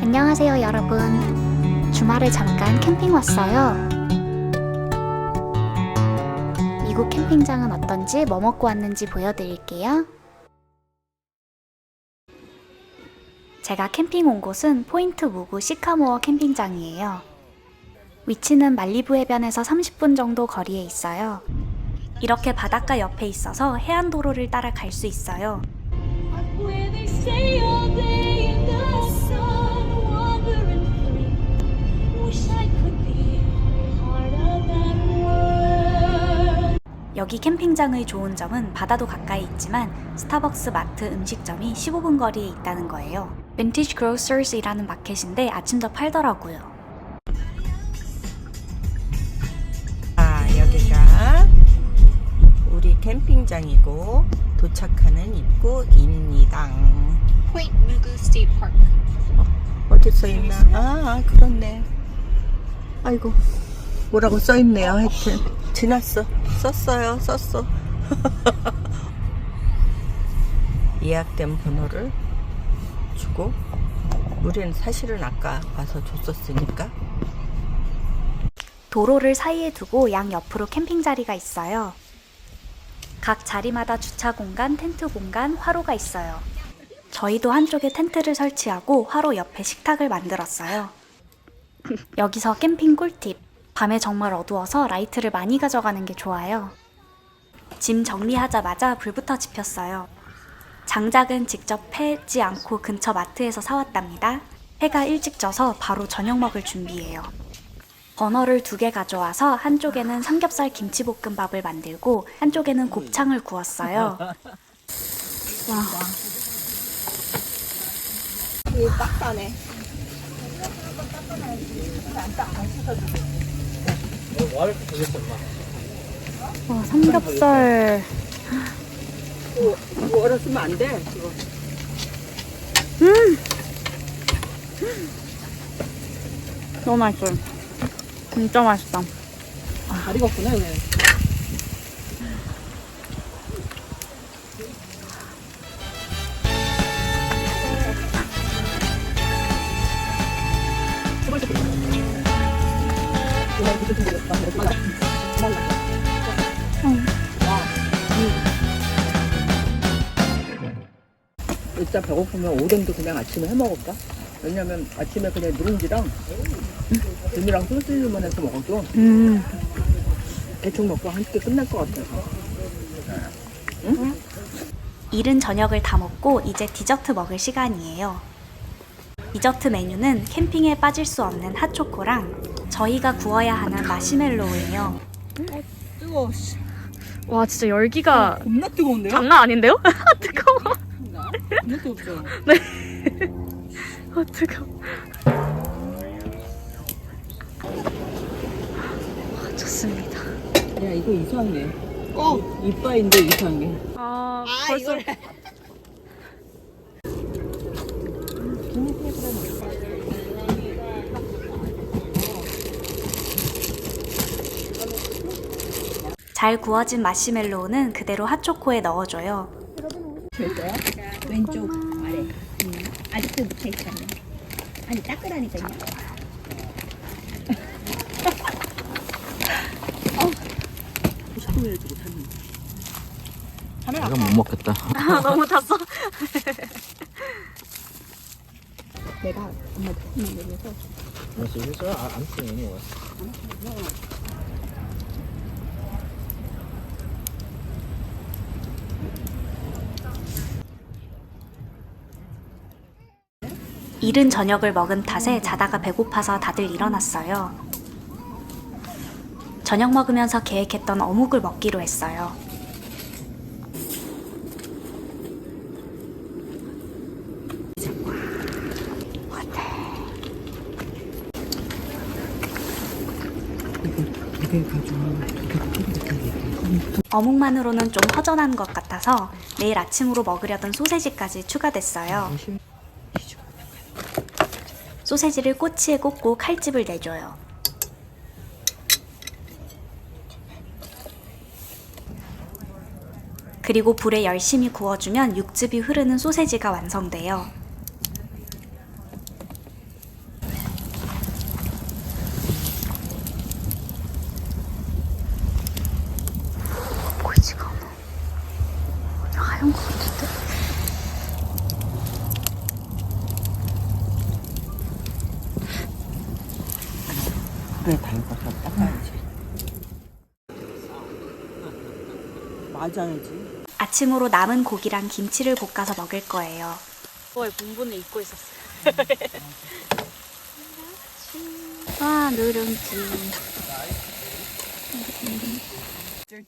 안녕하세요, 여러분. 주말에 잠깐 캠핑 왔어요. 미국 캠핑장은 어떤지 뭐 먹고 왔는지 보여드릴게요. 제가 캠핑 온 곳은 포인트 무구 시카모어 캠핑장이에요. 위치는 말리부 해변에서 30분 정도 거리에 있어요. 이렇게 바닷가 옆에 있어서 해안도로를 따라 갈 수 있어요. 여기 캠핑장의 좋은 점은 바다도 가까이 있지만 스타벅스 마트 음식점이 15분 거리에 있다는 거예요. Vintage Grocers이라는 마켓인데 아침도 팔더라고요. 아, 여기가 우리 캠핑장이고 도착하는 입구입니다. Point Mugu State Park. 어디 써 있나? 아, 아, 그렇네. 아이고, 뭐라고 써 있네요. 하여튼 지났어. 썼어요. 썼어. 예약된 번호를 주고 우리는 사실은 아까 와서 줬었으니까 도로를 사이에 두고 양 옆으로 캠핑 자리가 있어요. 각 자리마다 주차 공간, 텐트 공간, 화로가 있어요. 저희도 한쪽에 텐트를 설치하고 화로 옆에 식탁을 만들었어요. 여기서 캠핑 꿀팁. 밤에 정말 어두워서 라이트를 많이 가져가는 게 좋아요. 짐 정리하자마자 불부터 지폈어요. 장작은 직접 패지 않고 근처 마트에서 사왔답니다. 해가 일찍 져서 바로 저녁 먹을 준비예요. 버너를 두 개 가져와서 한쪽에는 삼겹살 김치볶음밥을 만들고 한쪽에는 곱창을 구웠어요. 와, 삼겹살. 이거 얼었으면 안 돼. 이거. 너무 맛있어요. 진짜 맛있다. 다리가 없구나, 왜. 일단 배고프면 오뎅도 그냥 아침에 해 먹을까? 왜냐면 아침에 그냥 누룽지랑 김이랑 소시지만 해서 먹어도 음, 대충 먹고 한 끼 끝날 것 같아서. 이른 저녁을 다 먹고 이제 디저트 먹을 시간이에요. 디저트 메뉴는 캠핑에 빠질 수 없는 핫초코랑 저희가 구워야 하는 마시멜로우예요. 뜨거워, 씨. 와 진짜 열기가 겁나 뜨거운데요? 장난 아닌데요? 뜨거워. 겁나 뜨겁죠? 아 뜨거워. 아, 좋습니다. 야, 이거 이상해. 어? 이빠인데 이상해. 아, 벌써 잘 구워진 마시멜로우는 그대로 핫초코에 넣어줘요. 왼쪽 아래. 음. 아직도 밑에 있잖아. 아니 닦으라니까요. 내가 못 먹겠다. 아, 너무 탔어. 내가 엄마 얘기해서 그래서 그래서 아, 안 쓰는 거 이른 저녁을 먹은 탓에 자다가 배고파서 다들 일어났어요. 저녁 먹으면서 계획했던 어묵을 먹기로 했어요. 어묵만으로는 좀 허전한 것 같아서 내일 아침으로 먹으려던 소세지까지 추가됐어요. 소세지를 꼬치에 꽂고 칼집을 내줘요. 그리고 불에 열심히 구워주면 육즙이 흐르는 소세지가 완성돼요. 보이지가 않아. 하얀 거 같아. 물에 담가서 닦아야지. 맞아야지. 아침으로 남은 고기랑 김치를 볶아서 먹을 거예요. 그거의 본분을 잊고 있었어요. 와, 누룽지. 어쩔